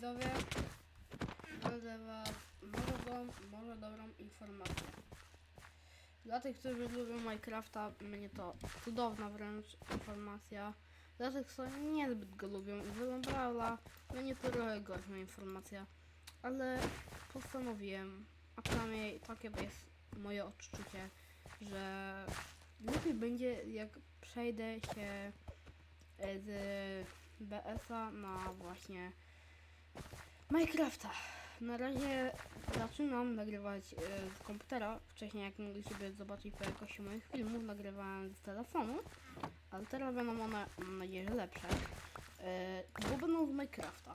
widzowie, będę was może, do, może dobrą informację. Dla tych, którzy lubią Minecrafta, będzie to cudowna wręcz informacja. Dla tych, co niezbyt go lubią i lubią Brawla, będzie to trochę gorsza informacja. Ale postanowiłem, a przynajmniej takie jest moje odczucie, że lepiej będzie jak przejdę się e, z BS-a na właśnie Minecrafta. Na razie zaczynam nagrywać e, z komputera. Wcześniej, jak mogliście zobaczyć po jakości moich filmów, nagrywałem z telefonu, ale teraz będą one, mam nadzieję, lepsze, e, bo będą z Minecrafta.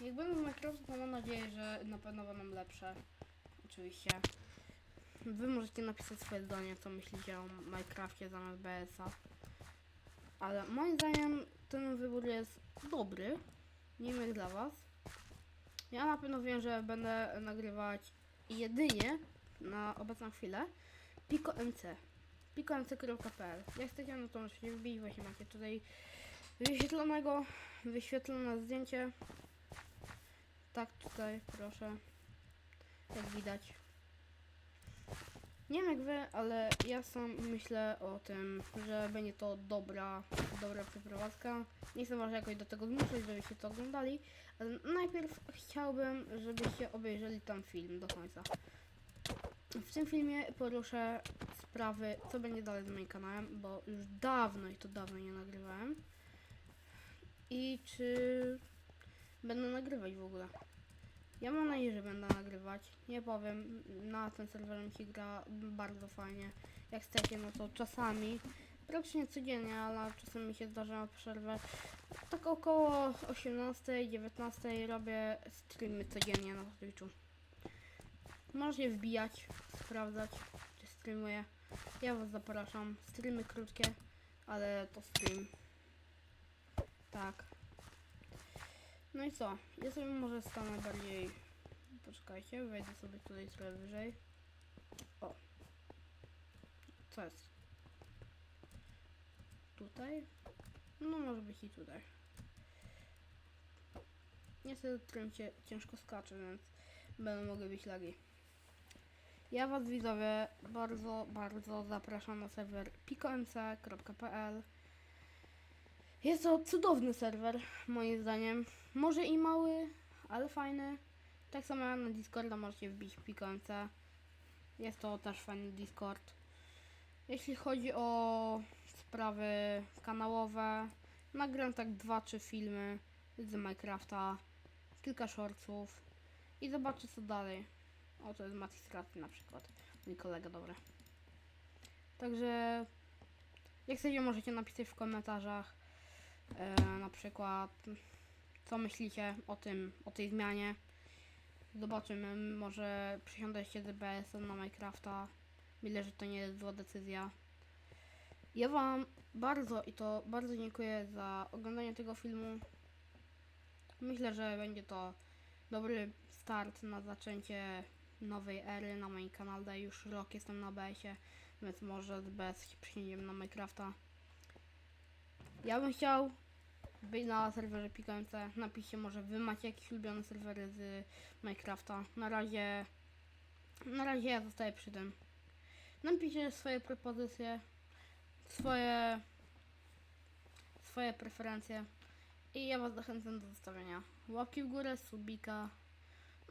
Jak będą z Minecrafta, to mam nadzieję, że na pewno będą lepsze. Oczywiście. Wy możecie napisać swoje zdanie, co myślicie o Minecrafcie zamiast BS-a. Ale moim zdaniem ten wybór jest dobry. Nie wiem jak dla was. Ja na pewno wiem, że będę nagrywać jedynie na obecną chwilę Pico MC. PicoMC.pl Jak chcecie, no to możecie wbić, właśnie macie tutaj wyświetlonego, wyświetlone zdjęcie. Tak tutaj, proszę. Jak widać. Nie wiem jak wy, ale ja sam myślę o tym, że będzie to dobra, dobra przeprowadzka. Nie chcę was jakoś do tego zmuszać, żebyście to oglądali, ale najpierw chciałbym, żebyście obejrzeli tam film do końca. W tym filmie poruszę sprawy, co będzie dalej z moim kanałem, bo już dawno i to dawno nie nagrywałem. I czy będę nagrywać w ogóle. Ja mam nadzieję, że będę nagrywać. Nie powiem, na ten serwer mi się gra bardzo fajnie. Jak chcecie, no to czasami, praktycznie codziennie, ale czasem mi się zdarza przerwę. Tak około 18, 19 robię streamy codziennie na Twitchu. Możecie wbijać, sprawdzać, czy streamuję. Ja was zapraszam. Streamy krótkie, ale to stream. Tak. No i co? Ja sobie może stanę bardziej. Poczekajcie, wejdę sobie tutaj trochę wyżej. O. Co jest? Tutaj? No może być i tutaj. Niestety trącie ciężko skacze, więc będą mogły być lagi. Ja was widzowie bardzo, bardzo zapraszam na serwer pikomc.pl Jest to cudowny serwer, moim zdaniem. Może i mały, ale fajny. Tak samo na Discorda możecie wbić pikomc. Jest to też fajny Discord. Jeśli chodzi o sprawy kanałowe, nagram tak dwa, trzy filmy z Minecrafta, kilka shortsów i zobaczę co dalej. O, to jest Matis Rat na przykład. Mój kolega, dobra. Także jak chcecie możecie napisać w komentarzach e, na przykład co myślicie o tym, o tej zmianie. Zobaczymy, może przysiądę się BS-em na Minecrafta. Myślę, że to nie jest zła decyzja. Ja wam bardzo i to bardzo dziękuję za oglądanie tego filmu. Myślę, że będzie to dobry start na zaczęcie nowej ery na moim kanale. Już rok jestem na BS-ie, więc może z BS się przysiędziemy na Minecrafta. Ja bym chciał na serwerze pikające. Napiszcie może wy macie jakieś ulubione serwery z Minecrafta. Na razie na razie ja zostaję przy tym. Napiszcie swoje propozycje, swoje swoje preferencje i ja was zachęcam do zostawienia łapki w górę, subika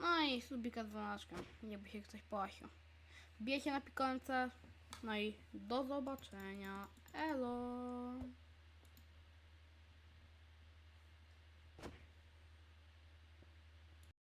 no i subika z dzwoneczkiem, jakby się ktoś połasił. Wbijecie na pikące, no i do zobaczenia. Elo!